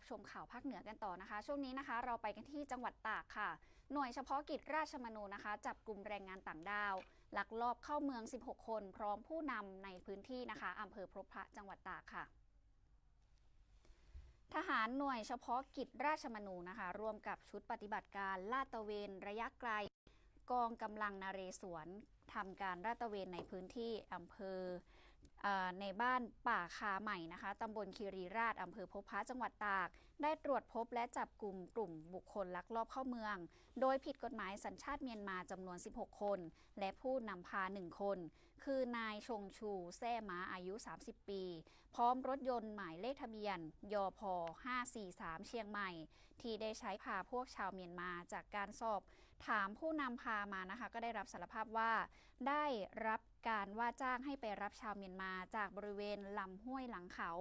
รับชมข่าวภาคเหนือกันต่อนะคะ ช่วงนี้นะคะ เราไปกันที่จังหวัดตากค่ะ หน่วยเฉพาะกิจราชมนูนะคะ จับกลุ่มแรงงานต่างด้าวลักลอบเข้าเมือง 16 คน พร้อมผู้นำในพื้นที่นะคะอำเภอพบพระจังหวัดตากค่ะทหารหน่วยเฉพาะกิจราชมนูนะคะ ร่วมกับชุดปฏิบัติการลาดตระเวนระยะไกล กองกำลังนาเรศวรทำการลาดตระเวนในพื้นที่อำเภอเออ ในบ้านป่าคาใหม่นะคะตำบลคีรีราชอำเภอพบพระจังหวัดตาก ได้ตรวจพบและจับกลุ่มกลุ่มบุคคลลักลอบเข้าเมือง โดยผิดกฎหมายสัญชาติเมียนมาจำนวน 16 คน และผู้นำพา 1 คน คือนายชงชูแซ่ม้าอายุ 30 ปี พร้อมรถยนต์หมายเลขทะเบียน ยพ 543 เชียงใหม่ ที่ได้ใช้พาพวกชาวเมียนมาจากการสอบ ถามผู้นำพามานะคะ ก็ได้รับสารภาพว่า ได้รับการว่าจ้างให้ไปรับชาวเมียนมาจากบริเวณลำห้วยหลังเขา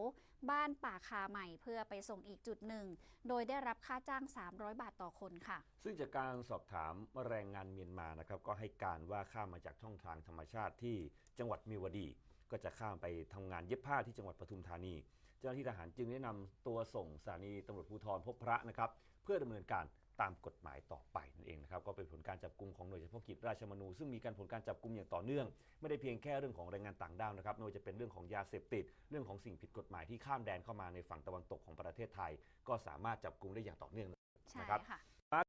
บ้านป่าคาใหม่เพื่อไปส่งอีกจุดหนึ่ง โดยได้รับค่าจ้าง 300 บาทต่อคนค่ะ ซึ่งจากการสอบถามแรงงานเมียนมานะครับก็ให้การว่าข้ามมาจากช่องทางธรรมชาติที่จังหวัดมีวดี ก็จะข้ามไปทำงานเย็บผ้าที่จังหวัดปทุมธานี เจ้าหน้าที่ทหารจึงได้นำตัวส่งสถานีตำรวจภูธรพบพระนะครับเพื่อดำเนินการตามกฎหมายต่อไปนั่นเองนะ เป็นผลการจับกลุ่มของหน่วยเฉพาะกิจราชมนูซึ่งมีการผลการจับกลุ่มอย่างต่อเนื่อง ไม่ได้เพียงแค่เรื่องของแรงงานต่างด้าวนะครับไม่ว่าจะเป็นเรื่องของยาเสพติด เรื่องของสิ่งผิดกฎหมายที่ข้ามแดนเข้ามาในฝั่งตะวันตกของประเทศไทย ก็สามารถจับกลุ่มได้อย่างต่อเนื่องนะครับค่ะ